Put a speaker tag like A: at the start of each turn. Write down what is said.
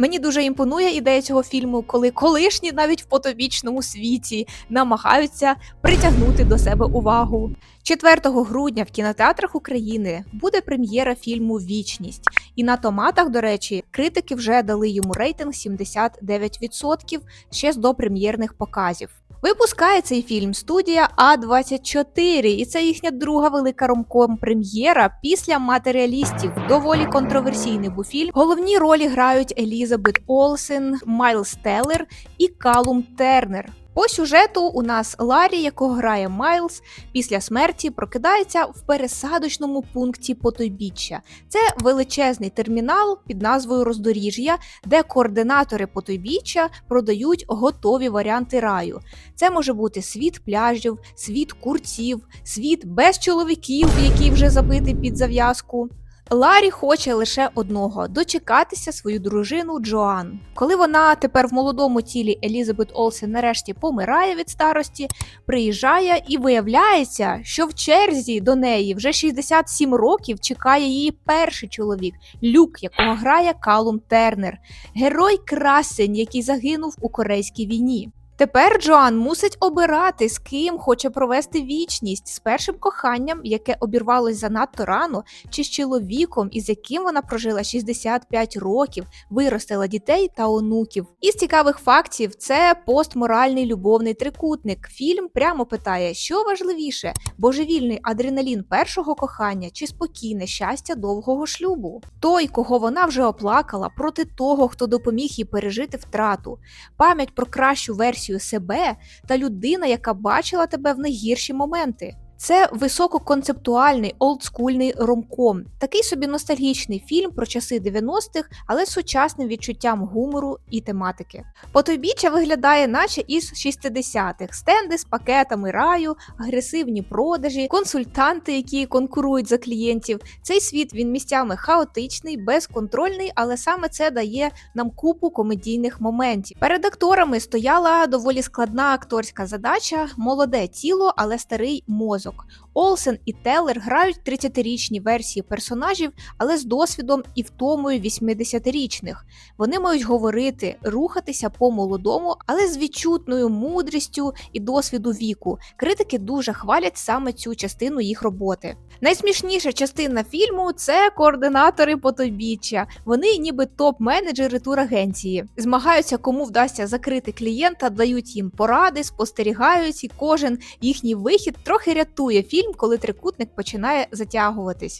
A: Мені дуже імпонує ідея цього фільму, коли колишні навіть в потовічному світі намагаються притягнути до себе увагу. 4 грудня в кінотеатрах України буде прем'єра фільму Вічність. І на томатах, до речі, критики вже дали йому рейтинг 79% ще з допрем'єрних показів. Випускає цей фільм студія А24, і це їхня друга велика ромком прем'єра після матеріалістів. Доволі контроверсійний був фільм. Головні ролі грають Елізабет Олсен, Майлз Теллер і Калум Тернер. По сюжету у нас Ларі, якого грає Майлз, після смерті прокидається в пересадочному пункті потойбіччя. Це величезний термінал під назвою Роздоріжжя, де координатори потойбіччя продають готові варіанти раю. Це може бути світ пляжів, світ курців, світ без чоловіків, який вже забитий під зав'язку. Ларі хоче лише одного дочекатися свою дружину Джоан. Коли вона тепер в молодому тілі Елізабет Олсен нарешті помирає від старості, приїжджає і виявляється, що в черзі до неї вже 67 років чекає її перший чоловік Люк, якого грає Калум Тернер, герой красень, який загинув у Корейській війні. Тепер Джоан мусить обирати, з ким хоче провести вічність з першим коханням, яке обірвалось занадто рано, чи з чоловіком, із яким вона прожила 65 років, виростила дітей та онуків. Із цікавих фактів це постморальний любовний трикутник. Фільм прямо питає, що важливіше: божевільний адреналін першого кохання чи спокійне щастя довгого шлюбу. Той, кого вона вже оплакала, проти того, хто допоміг їй пережити втрату, пам'ять про кращу версію себе та людина, яка бачила тебе в найгірші моменти. Це висококонцептуальний олдскульний ромком, такий собі ностальгічний фільм про часи 90-х, але з сучасним відчуттям гумору і тематики. Потойбіччя виглядає, наче із 60-х. стенди з пакетами раю, агресивні продажі, консультанти, які конкурують за клієнтів. Цей світ він місцями хаотичний, безконтрольний, але саме це дає нам купу комедійних моментів. Перед акторами стояла доволі складна акторська задача: молоде тіло, але старий мозок. Олсен і Теллер грають 30-річні версії персонажів, але з досвідом і втомою 80-річних. Вони мають говорити, рухатися по молодому, але з відчутною мудрістю і досвіду віку. Критики дуже хвалять саме цю частину їх роботи. Найсмішніша частина фільму це координатори потойбіччя. Вони ніби топ-менеджери турагенції. Змагаються, кому вдасться закрити клієнта, дають їм поради, спостерігають, і кожен їхній вихід трохи рятує фільм, коли трикутник починає затягуватись.